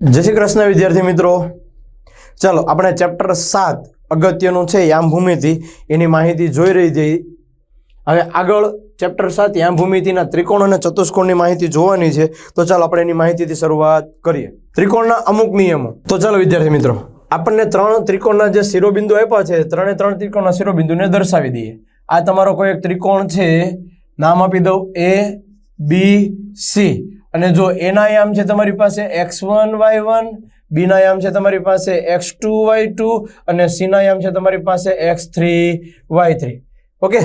જય શ્રી કૃષ્ણ, વિદ્યાર્થી મિત્રો. ચાલો, આપણે ચેપ્ટર સાત, અગત્યનું છે યામભૂમિતિ એની માહિતી જોઈ રહી હતી હવે આગળ ચેપ્ટર સાત યામભૂમિતિના ત્રિકોણ અને ચતુષ્કોણની માહિતી જોવાની છે. તો ચાલો, આપણે એની માહિતીથી શરૂઆત કરીએ. ત્રિકોણના અમુક નિયમો. તો ચાલો, વિદ્યાર્થી મિત્રો, આપણને ત્રણ ત્રિકોણના જે શિરોબિંદુ આપ્યા છે, ત્રણે ત્રણ ત્રિકોણના શિરોબિંદુને દર્શાવી દઈએ. આ તમારો કોઈ એક ત્રિકોણ છે. નામ આપી દઉં. એ બી સી અને જો એના યામ છે તમારી પાસે એક્સ વન, વાય વન, બીના યામ છે તમારી પાસે એક્સ ટુ, વાય ટુ અને સીના યામ છે તમારી પાસે X three, Y three. Okay?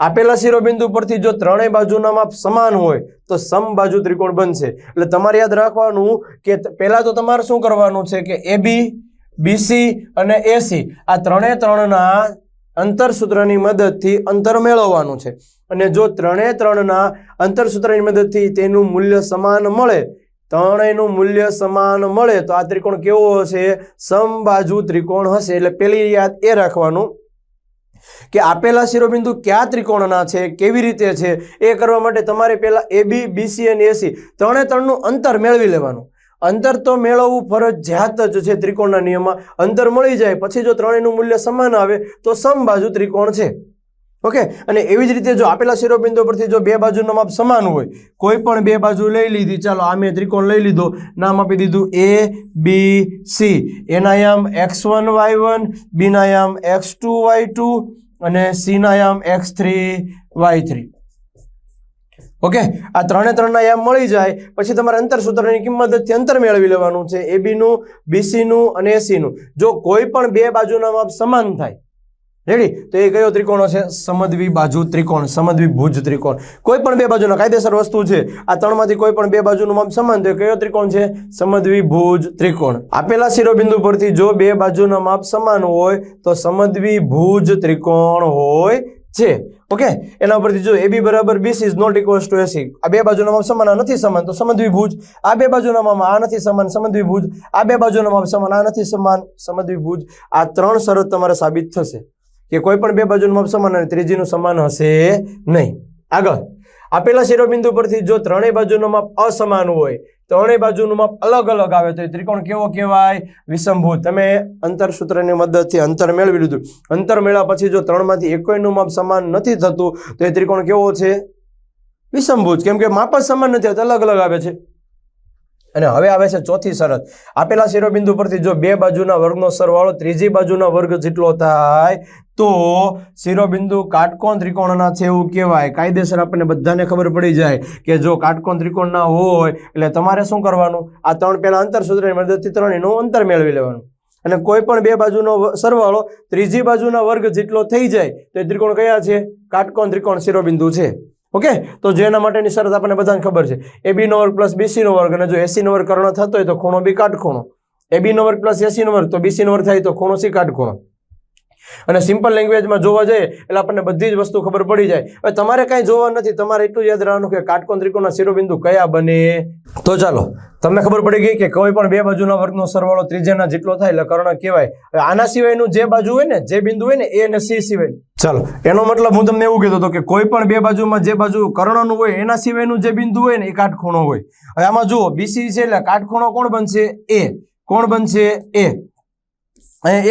આપેલા શિરોબિંદુ પરથી જો ત્રણેય બાજુના માપ સમાન હોય, તો સમબાજુ ત્રિકોણ બનશે. એટલે તમારે યાદ રાખવાનું કે પહેલાં તો તમારે શું કરવાનું છે કે એ બી બીસી અને એસી આ ત્રણે ત્રણના અંતરસૂત્રની મદદથી અંતર મેળવવાનું છે. અને જો ત્રણે ત્રણના અંતરસૂત્રની મદદથી તેનું મૂલ્ય સમાન મળે, ત્રણેયનું મૂલ્ય સમાન મળે, તો આ ત્રિકોણ કેવો હશે? સમબાજુ ત્રિકોણ હશે. એટલે પેલી યાદ એ રાખવાનું કે આપેલા શિરોબિંદુ કયા ત્રિકોણના છે, કેવી રીતે છે, એ કરવા માટે તમારે પહેલાં એ બી બીસી અને એસી ત્રણે ત્રણનું અંતર મેળવી લેવાનું. અંતર તો મેળવવું ફરજિયાત જ છે ત્રિકોણના નિયમમાં. અંતર મળી જાય, પછી જો ત્રણેયનું મૂલ્ય સમાન આવે, તો સમબાજુ ત્રિકોણ છે. ઓકે? અને એવી જ રીતે જો આપેલા શિરોબિંદુ પરથી જો બે બાજુનો માપ સમાન હોય, કોઈ પણ બે બાજુ લઈ લીધી, ચાલો આ મેં ત્રિકોણ લઈ લીધો, નામ આપી દીધું એ બી સી એના યામ એક્સ વન વાય વન બીના યામ એક્સ ટુ વાય ટુ અને સીના યામ X three Y three okay? આ ત્રણે ત્રણના યામ મળી જાય, પછી તમારે અંતરસૂત્રની કિંમતથી અંતર મેળવી લેવાનું છે એબીનું બીનું બીસીનું અને એસીનું જો કોઈ પણ બે બાજુના માપ સમાન થાય, રેડી? તો એ કયો ત્રિકોણ છે સમદ્વિ બાજુ ત્રિકોણ, સમદ્વિ ભુજ ત્રિકોણ. કોઈ પણ બે બાજુના કાયદેસર વસ્તુ છે, આ ત્રણમાંથી કોઈ પણ બે બાજુનું માપ સમાન તો કયો ત્રિકોણ છે? સમદ્વિ ભુજ ત્રિકોણ. આપેલા શિરોબિંદુ પરથી જો બે બાજુના માપ સમાન હોય, તો સમદ્વિ ભુજ ત્રિકોણ હોય છે. ઓકે એના ઉપરથી જો એબી બરાબર BC is not equals to AC આ બે બાજુના સમાન, આ નથી સમાન, તો સમદ્વિભુજ. આ બે બાજુના માપ આ નથી સમાન, સમદ્વિભુજ. આ બે બાજુના માપ સમાન, આ નથી સમાન, સમદ્વિભુજ. આ ત્રણ શરત તમારે સાબિત થશે કે કોઈ પણ બે બાજુનું માપ સમાન અને ત્રીજીનું સમાન હશે નહીં. આગળ. આપેલા શિરોબિંદુ પરથી જો ત્રણેય બાજુનું માપ અસમાન હોય ત્રણેય બાજુનું માપ અલગ અલગ આવે તો એ ત્રિકોણ કેવો કહેવાય? વિષમભૂત તમે અંતરસૂત્રની મદદથી અંતર મેળવી લીધું. અંતર મેળવ્યા પછી જો ત્રણમાંથી એકોઈનું માપ સમાન નથી થતું, તો એ ત્રિકોણ કેવો છે? વિષમભુજ કેમ કે માપ જ સમાન નથી અલગ અલગ આવે છે. અને હવે આવે છે ચોથી શરત. આપેલા શિરોબિંદુ પરથી જો બે બાજુના વર્ગનો સરવાળો ત્રીજી બાજુના વર્ગ જેટલો થાય, તો શિરોબિંદુ કાટકોણ ત્રિકોણના છે એવું કહેવાય. કાયદેસર આપણને બધાને ખબર પડી જાય કે જો કાટકોણ ત્રિકોણના હોય, એટલે તમારે શું કરવાનું? આ ત્રણ પહેલા અંતરસૂત્રની મદદથી ત્રણેયનું અંતર મેળવી લેવાનું. અને કોઈ પણ બે બાજુનો સરવાળો ત્રીજી બાજુના વર્ગ જેટલો થઈ જાય, તો એ ત્રિકોણ કયા છે? કાટકોણ ત્રિકોણ શિરોબિંદુ છે. ઓકે? તો જેના માટેની શરત આપણને બધાને ખબર છે. એ બી નો વર્ગ પ્લસ બીસી નો વર્ગ અને જો એસી નો વર્ગ કર્ણ થતો હોય તો ખૂણો બી કાટખૂણો. એ બી નો વર્ગ પ્લસ એસી નો વર્ગ, તો બીસી નો વર્ગ થાય તો ખૂણો સી કાટખૂણો. અને સિમ્પલ લેંગ્વેજમાં જોવા જઈએ, એટલે આપણને બધી જ વસ્તુ ખબર પડી જાય. હવે તમારે કાંઈ જોવા નથી, તમારે એટલું યાદ રાખવાનું કે કાટકોણ ત્રિકોણના શિરોબિંદુ કયા બને? તો ચાલો, તમને ખબર પડી ગઈ કે કોઈ પણ બે બાજુના વર્ગનો સરવાળો ત્રીજાના જેટલો થાય એટલે કર્ણ કહેવાય. હવે આના સિવાયનું જે બાજુ હોય ને, જે બિંદુ હોય ને એ અને સી સિવાય. ચાલો, એનો મતલબ હું તમને એવું કહેતો હતો કે કોઈ પણ બે બાજુમાં જે બાજુ કર્ણનું હોય, એના સિવાયનું જે બિંદુ હોય ને, એ કાટખૂણો હોય. હવે આમાં જુઓ બીસી છે એટલે કાટખૂણો કોણ બનશે? એ કોણ બનશે? એ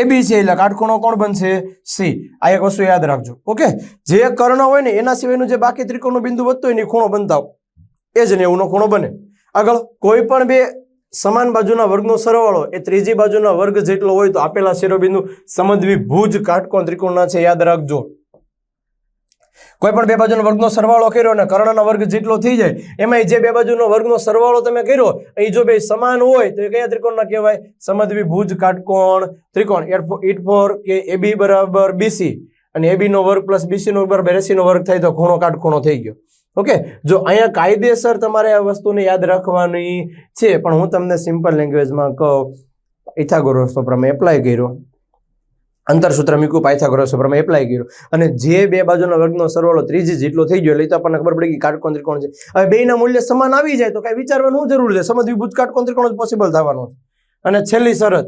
એ બી છે એટલે કાટખૂણો કોણ બનશે? સી આ એક વસ્તુ યાદ રાખજો, ઓકે? જે કર્ણ હોય ને, એના સિવાયનું જે બાકી ત્રિકોણનું બિંદુ વધતું હોય ને, એ ખૂણો બનતા એ જ નેવુંનો ખૂણો બને. આગળ, કોઈ પણ બે સમાન બાજુના વર્ગનો સરવાળો એ ત્રીજી બાજુના વર્ગ જેટલો હોય તો આપેલા શિરોબિંદુ સમદ્વિભુજ કાટકોણ ત્રિકોણના છે, યાદ રાખજો. કોઈ પણ બે બાજુનો વર્ગનો સરવાળો કર્યો અને કર્ણના વર્ગ જેટલો થઈ જાય એમાં જે બે બાજુનો વર્ગનો સરવાળો તમે કર્યો, એ જો બે સમાન હોય તો એ કયા ત્રિકોણના કહેવાય? સમદ્વિભુજ કાટકોણ ત્રિકોણ ઇટ ફોર કે એ બી બરાબર બીસી અને એ નો વર્ગ પ્લસ બીસી નો બરાબર એસી નો વર્ગ થાય તો ખૂણો કાટખૂણો થઈ ગયો. ઓકે જો અહીંયા કાયદેસર તમારે આ વસ્તુને યાદ રાખવાની છે, પણ હું તમને સિમ્પલ લેંગ્વેજમાં કહું ઇથાગોરસનો પ્રમેય એપ્લાય કર્યો. અંતરસૂત્ર મૂક્યું પાયથાગોરસનો પ્રમેય એપ્લાય કર્યો. અને જે બે બાજુના વર્ગનો સરવાળો ત્રીજી જેટલો થઈ ગયો, એટલે તો આપણને ખબર પડી કે કાટકોણ ત્રિકોણ છે. હવે બેના મૂલ્ય સમાન આવી જાય, તો કાંઈ વિચારવાનું જરૂર છે. સમદ્વિભુજ કાટકોણ ત્રિકોણ પોસિબલ થવાનો અને છેલ્લી શરત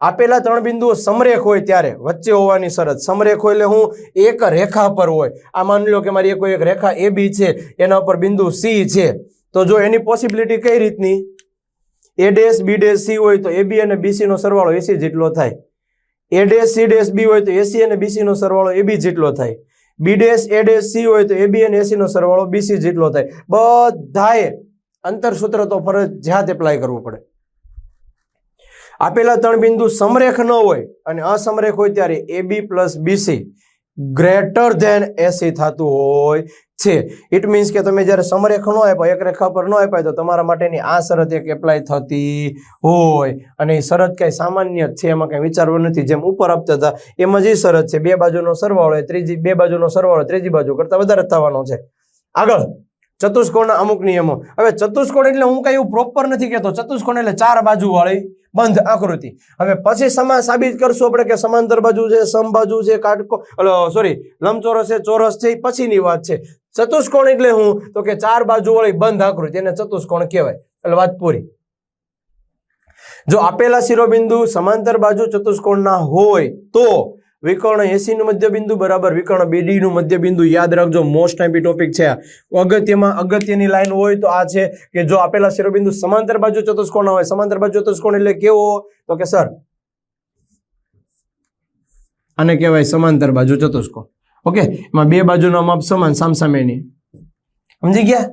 આપેલા ત્રણ બિંદુઓ સમરેખ હોય ત્યારે વચ્ચે હોવાની શરત. સમરેખ હોય એટલે હું એક રેખા પર હોય. આ માની લો કે મારી કોઈ એક રેખા એ બી છે, એના ઉપર બિંદુ સી છે. તો જો એની પોસિબિલિટી કઈ રીતની? A dash B dash C હોય તો એ બી અને બીસી નો સરવાળો એસી જેટલો થાય. A dash C dash B હોય તો એસી અને બીસી નો સરવાળો એ બી જેટલો થાય. B dash A dash C હોય તો એ બી અને એસી નો સરવાળો બીસી જેટલો થાય. બધાએ અંતરસૂત્ર તો ફરજિયાત એપ્લાય કરવું પડે. આપેલા ત્રણ બિંદુ સમરેખ ન હોય અને અસમરેખ હોય ત્યારે A B plus BC greater than AC થતું હોય છે. ઇટ મીન્સ કે તમે જ્યારે સમરેખ ન આપ્યા, એક રેખા પર ન આપ્યા તો તમારા માટેની આ શરત એક એપ્લાય થતી હોય. અને એ શરત કાંઈ સામાન્ય જ છે, એમાં કાંઈ વિચારવું નથી. જેમ ઉપર આપતા હતા, એમાં જે શરત છે. બે બાજુનો સરવાળો ત્રીજી, બે બાજુનો સરવાળો ત્રીજી બાજુ કરતાં વધારે થવાનો છે. આગળ. ચતુષ્કોણના અમુક નિયમો. હવે ચતુષ્કોણ એટલે હું કઈ પ્રોપર નથી કહેતો. ચતુષ્કોણ એટલે ચાર બાજુ વાળી બંધ આકૃતિ. હવે પછી સમા સાબિત કરશું આપણે કે સમાંતર બાજુ છે સમબાજુ છે, કાટકો સોરી લંબચોરસ છે, ચોરસ છે પછીની વાત છે. ચતુષ્કોણ એટલે હું, તો કે ચાર બાજુ વાળી બંધ આકૃતિ, એને ચતુષ્કોણ કહેવાય. એટલે વાત પૂરી. જો આપેલા શિરોબિંદુ સમાંતર બાજુ ચતુષ્કોણના હોય, તો વિકર્ણ એસી નું મધ્યબિંદુ બરાબર, વિકર્ણ બીડી નું મધ્યબિંદુ યાદ રાખજો મોસ્ટ ટાઈમ ટોપિક છે અગત્યમાં, અગત્યની લાઈન હોય તો આ છે કે જો આપેલા શિરોબિંદુ સમાંતર બાજુ ચતુષ્કોણ હોય, સમાંતર બાજુ ચતુષ્કોણ એટલે કેવો? તો કે સર, આને કહેવાય સમાંતર બાજુ ચતુષ્કોણ. ઓકે? એમાં બે બાજુના માપ સમાન, સામસામેની. સમજી ગયા?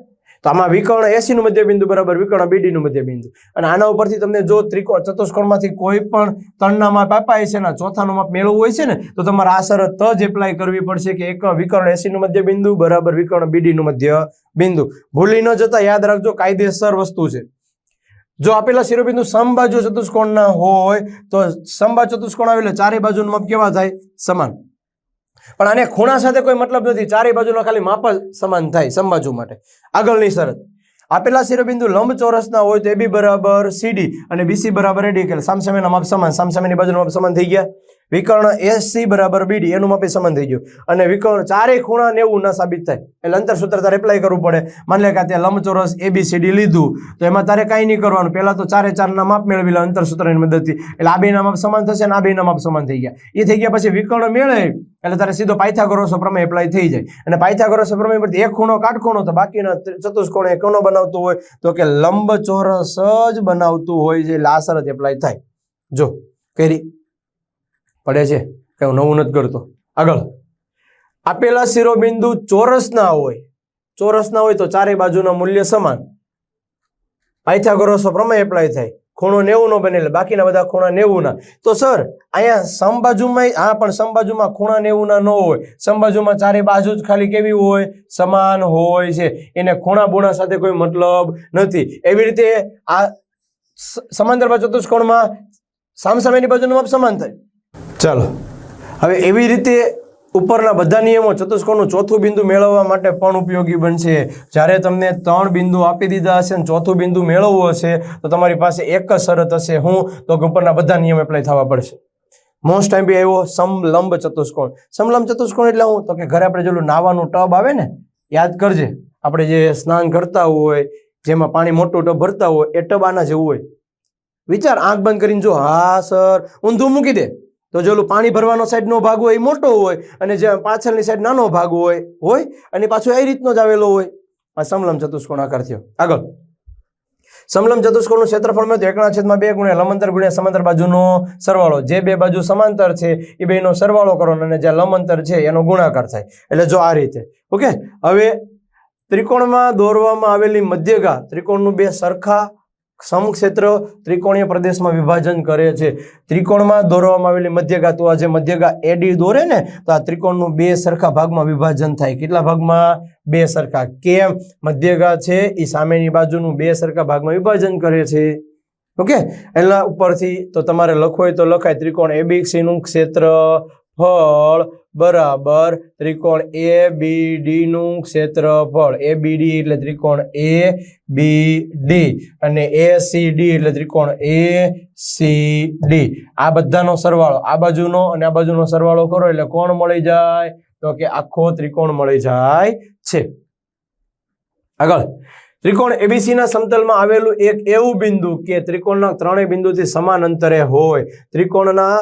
તો આમાં વિકર્ણ એસી નું મધ્યબિંદુ બરાબર વિકર્ણ બીડી નું મધ્યબિંદુ. અને આના ઉપરથી તમને જો ત્રિકોણ ચતુષ્કોણમાંથી કોઈ પણ ત્રણના માપ આપાય છે ને ચોથાનું માપ મેળવવું હોય છે ને, તો તમારે આ શરત જ એપ્લાય કરવી પડશે કે એક વિકર્ણ એસી નું મધ્યબિંદુ બરાબર વિકર્ણ બીડી નું મધ્ય બિંદુ ભૂલી ન જતા યાદ રાખજો, કાયદેસર વસ્તુ છે. જો આપેલા શિરોબિંદુ સમબાજુ ચતુષ્કોણના હોય, તો સમબા ચતુષ્કોણ આવે એટલે ચારે બાજુનું માપ કેવા થાય? સમાન. પણ આને ખૂણા સાથે કોઈ મતલબ નથી. ચારે બાજુનો ખાલી માપ જ સમાન થાય સમબાજુ માટે. આગળની શરત. આપેલા શિરોબિંદુ લંબચોરસના હોય તો એ બી બરાબર સીડી અને બીસી બરાબર એડી એટલે સામસામેના માપ સમાન, સામસામેની બાજુના માપ સમાન થઈ ગયા. વિકર્ણ એસી બરાબર બીડી એનું માપે સમાન થઈ ગયું. અને વિકર્ણ ચારે ખૂણા નેવું ના સાબિત થાય. એટલે અંતર સૂત્ર તારે એપ્લાય કરવું પડે. માની લે કે ત્યાં લંબચોરસ એબીસીડી લીધું, તો એમાં તારે કાંઈ નહીં કરવાનું. પહેલાં તો ચારે ચારના માપ મેળવી લે અંતરસૂત્રની મદદથી. એટલે આ બેના માપ સમાન થશે અને આ બેના માપ સમાન થઈ ગયા. એ થઈ ગયા પછી વિકર્ણ મેળવે એટલે તારે સીધો પાયથાગોરસનો પ્રમેય એપ્લાય થઈ જાય. અને પાયથાગોરસનો પ્રમેય પરથી એક ખૂણો કાટખૂણો તો બાકીના ચતુષ્કોણ એ કોનો બનાવતું હોય તો કે લંબ ચોરસ જ બનાવતું હોય છે, એટલે આ શરત એપ્લાય થાય. જો, કરી. પડે છે, કઈ હું નવું નથી કરતો. આગળ. આપેલા શિરોબિંદુ ચોરસના હોય. ચોરસના હોય તો ચારે બાજુના મૂલ્ય સમાન. પાયથાગોરસનો પ્રમેય એપ્લાય થાય. ખૂણો નેવું નો બને બાકીના બધા ખૂણા નેવું ના. તો સર, અહીંયા સમબાજુમાં હા, પણ સમબાજુમાં ખૂણા નેવું ના હોય. સમબાજુમાં ચારે બાજુ જ ખાલી કેવી હોય? સમાન હોય છે. એને ખૂણા બુણા સાથે કોઈ મતલબ નથી. એવી રીતે આ સમાંતર બાજુ ચતુષ્કોણમાં સામસામેની બાજુનું માપ સમાન થાય. ચાલો. હવે એવી રીતે ઉપરના બધા નિયમો ચતુષ્કોણનું ચોથું બિંદુ મેળવવા માટે પણ ઉપયોગી બનશે. જ્યારે તમને ત્રણ બિંદુ આપી દીધા હશે અને ચોથું બિંદુ મેળવવું હશે, તો તમારી પાસે એક જ શરત હશે. હું તો કે ઉપરના બધા નિયમ એપ્લાય થવા પડશે. મોસ્ટ ટાઈમ બી આવ્યો સમલંબ ચતુષ્કોણ. સમલંબ ચતુષ્કોણ એટલે હું તો કે ઘરે આપણે જેલું નાવાનું ટબ આવે ને, યાદ કરજે. આપણે જે સ્નાન કરતા હોય, જેમાં પાણી મોટું ટબ ભરતા હોય, એ ટબ આના જેવું હોય. વિચાર, આંખ બંધ કરીને જો, હા, સર, ઊંધું મૂકી દે. તો જો પાણી ભરવાનો સાઈડનો ભાગ હોય એ મોટો હોય અને જે પાછળની સાઈડ નાનો ભાગ હોય હોય અને પાછો એ રીતનો જ આવેલો હોય. આ સમલમ ચતુષ્કોણ આકાર થયો. આગળ. સમલમ ચતુષ્કોણનું ક્ષેત્રફળ મેં એકના છેદમાં બે ગુણ્યા લંબંતર ગુણ્યા સમાંતર બાજુનો સરવાળો. જે બે બાજુ સમાંતર છે, એ બેનો સરવાળો કરો અને જે લંબંતર છે, એનો ગુણાકાર થાય. એટલે જો આ રીતે. ઓકે? હવે ત્રિકોણમાં દોરવામાં આવેલી મધ્યગા, ત્રિકોણનું બે સરખા સમક્ષેત્ર ત્રિકોણીય પ્રદેશમાં વિભાજન કરે છે. ત્રિકોણમાં દોરવામાં આવેલી મધ્યગા તો આ જે મધ્યગા એડી દોરે ને, તો આ ત્રિકોણનું બે સરખા ભાગમાં વિભાજન થાય. કેટલા ભાગમાં? બે સરખા. કેમ? મધ્યગા છે, એ સામેની બાજુનું બે સરખા ભાગમાં વિભાજન કરે છે. ઓકે? એના ઉપરથી તો તમારે હોય તો લખાય ત્રિકોણ એબીસીનું ક્ષેત્ર ક્ષેત્રફળ બરાબર. ત્રિકોણ એ બી ડી નું ક્ષેત્રફળ. એ બી ડી એટલે ત્રિકોણ એ બી ડી અને એ સી ડી એટલે ત્રિકોણ એ સી ડી આ બધાનો સરવાળો, આ બાજુનો અને આ બાજુનો સરવાળો કરો એટલે કોણ મળી જાય? તો કે આખો ત્રિકોણ મળી જાય છે. આગળ. ત્રિકોણ એબીસી ના સમતલમાં આવેલું એક એવું બિંદુ કે ત્રિકોણના ત્રણેય બિંદુથી સમાન અંતરે હોય. ત્રિકોણના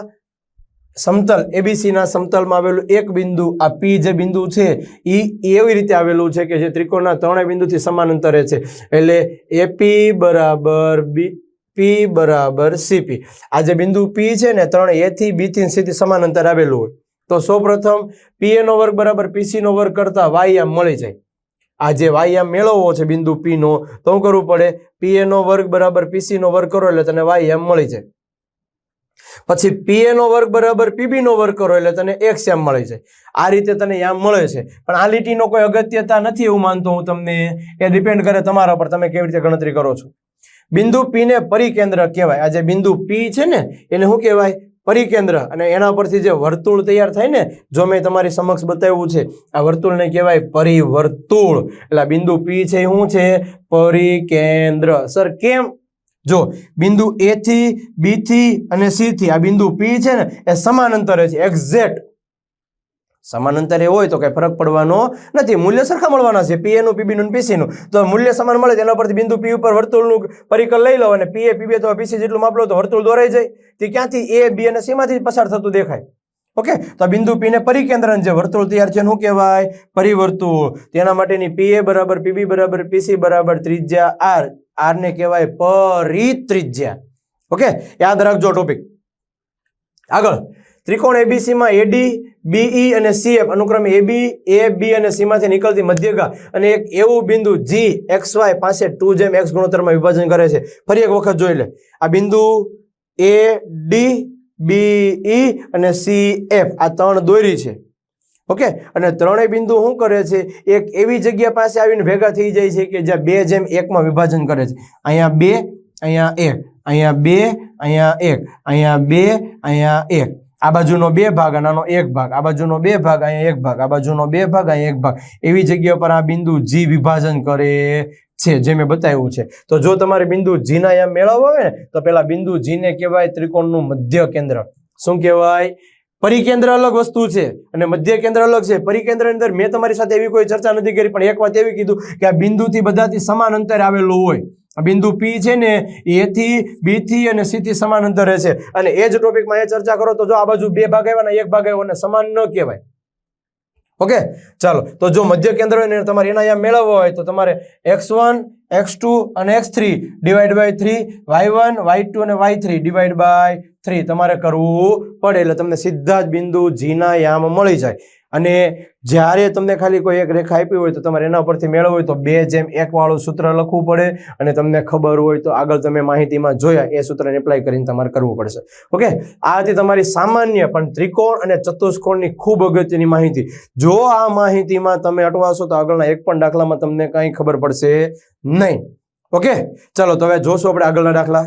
સમતલ એબીસીના સમતલમાં આવેલું એક બિંદુ, આ પી જે બિંદુ છે એ એવી રીતે આવેલું છે કે જે ત્રિકોણના ત્રણેય બિંદુથી સમાન અંતરે છે. એટલે એપી બરાબર બી પી બરાબર સીપી આ જે બિંદુ પી છે ને ત્રણ એથી બીથી બી થી સી સમાન અંતર આવેલું હોય. તો સૌપ્રથમ પી નો વર્ગ બરાબર પીસી નો વર્ગ કરતા વાય આમ મળી જાય. આ જે વાય મેળવવો છે બિંદુ પી નો, તો શું કરવું પડે? પી નો વર્ગ બરાબર પીસી નો વર્ગ કરો એટલે તને વાય આમ મળી જાય. પછી પી નો વર્ગ બરાબર પીબી નો વર્ગ કરો એટલે તને એક્સ એમ મળે છે. આ રીતે તને યામ મળે છે. પણ આ લીટીનો કોઈ અગત્યતા નથી એવું માનતો હું તમને. એ ડિપેન્ડ કરે તમારા પર તમે કેવી રીતે ગણતરી કરો છો. બિંદુ પી ને પરિકેન્દ્ર કહેવાય. આ જે બિંદુ પી છે ને, એને શું કહેવાય? પરિકેન્દ્ર. અને એના પરથી જે વર્તુળ તૈયાર થાય ને, જો મેં તમારી સમક્ષ બતાવ્યું છે, આ વર્તુળને કહેવાય પરિવર્તુળ. એટલે બિંદુ પી છે શું છે? પરિકેન્દ્ર. સર કેમ જો બિંદુ એ થી બી થી અને સી થી આ બિંદુ પી છે ને, એ સમાન અંતરે છે એક્ઝેક્ટ સમાન અંતરે હોય તો કઈ ફરક પડવાનો નથી. મૂલ્ય સરખા મળવાના છે. પીએ નું પીબી નું પીસી નું. તો મૂલ્ય સમાન મળે તેના પરથી બિંદુ પી ઉપર વર્તુળનું પરિકલ લઈ લો અને પીએ પીબી અથવા પીસી જેટલું માપ લો તો વર્તુળ દોરાઈ જાય. તે ક્યાંથી? એ બી અને સી માંથી પસાર થતું દેખાય. ઓકે? તો બિંદુ પી ને પરિકેન્દ્ર જે વર્તુળ તૈયાર છે શું કહેવાય? પરિવર્તુળ. તેના માટેની પીએ બરાબર પીબી બરાબર પીસી બરાબર ત્રિજ્યા આર આર ને કહેવાય પરિત્રિજ્યા. ઓકે, યાદ રાખજો ટોપિક આગળ, ત્રિકોણ એબીસી માં એડી બીઈ અને સીએફ અનુક્રમે એબી એ બી અને સી માંથી નીકળતી મધ્યગા અને એક એવું બિંદુ જી એક્સ વાય પાસે ટુ જેમ એક્સ ગુણોત્તરમાં વિભાજન કરે છે. ફરી એક વખત જોઈ લે. આ બિંદુ એ ડી બીઈ અને સી એફ આ ત્રણ દોરી છે. ઓકે? અને ત્રણેય બિંદુ શું કરે છે? એક એવી જગ્યા પાસે આવીને ભેગા થઈ જાય છે કે જ્યાં બે જેમ એકમાં વિભાજન કરે છે. અહીંયા બે, અહીંયા એક. અહીંયા બે, અહીંયા એક. અહીંયા બે, અહીંયા એક. આ બાજુનો બે ભાગ અને આનો એક ભાગ. આ બાજુનો બે ભાગ, અહીંયા એક ભાગ. આ બાજુનો બે ભાગ, અહીંયા એક ભાગ. એવી જગ્યા પર આ બિંદુ જી વિભાજન કરે છે, જે મેં બતાવ્યું છે. તો જો તમારે બિંદુ જીના યામ મેળવવા હોય ને, તો પેલા બિંદુ જીને કહેવાય ત્રિકોણનું મધ્ય કેન્દ્ર. શું કહેવાય? પરિકેન્દ્ર અલગ વસ્તુ છે અને મધ્ય કેન્દ્ર અલગ છે. પરિકેન્દ્ર અંદર મેં તમારી સાથે એવી કોઈ ચર્ચા નથી કરી, પણ એક વાત એવી કીધું કે આ બિંદુથી બધાથી સમાન અંતરે આવેલું હોય. આ બિંદુ પી છે ને એ થી બી થી અને સી થી સમાન અંતરે છે. અને એ જ ટોપિકમાં એ ચર્ચા કરો તો જો આ બાજુ બે ભાગ આવ્યા એક ભાગ આવ્યો અને સમાન ન કહેવાય. ઓકે? ચાલો, તો જો મધ્ય કેન્દ્ર હોય ને તમારે એના અહીંયા મેળવવા હોય, તો તમારે એક્સ વન, એક્સ ટુ અને X three divide by three Y one, Y two અને Y three divide by three તમારે કરવું પડે એટલે તમને સીધા જ બિંદુ જીના યામ મળી જાય. અને જ્યારે તમને ખાલી કોઈ એક રેખા આપી હોય તો તમારે એના પરથી મેળવવું હોય તો બે જેમ એક વાળું સૂત્ર લખવું પડે અને તમને ખબર હોય તો આગળ તમે માહિતીમાં જોયા એ સૂત્રને એપ્લાય કરીને તમારે કરવું પડશે. ઓકે? આ હતી તમારી સામાન્ય પણ ત્રિકોણ અને ચતુષ્કોણની ખૂબ અગત્યની માહિતી. જો આ માહિતીમાં તમે અટવાશો તો આગળના એક પણ દાખલામાં તમને કાંઈ ખબર પડશે નહીં. ઓકે? ચલો તો હવે જોશું આપણે આગળના દાખલા.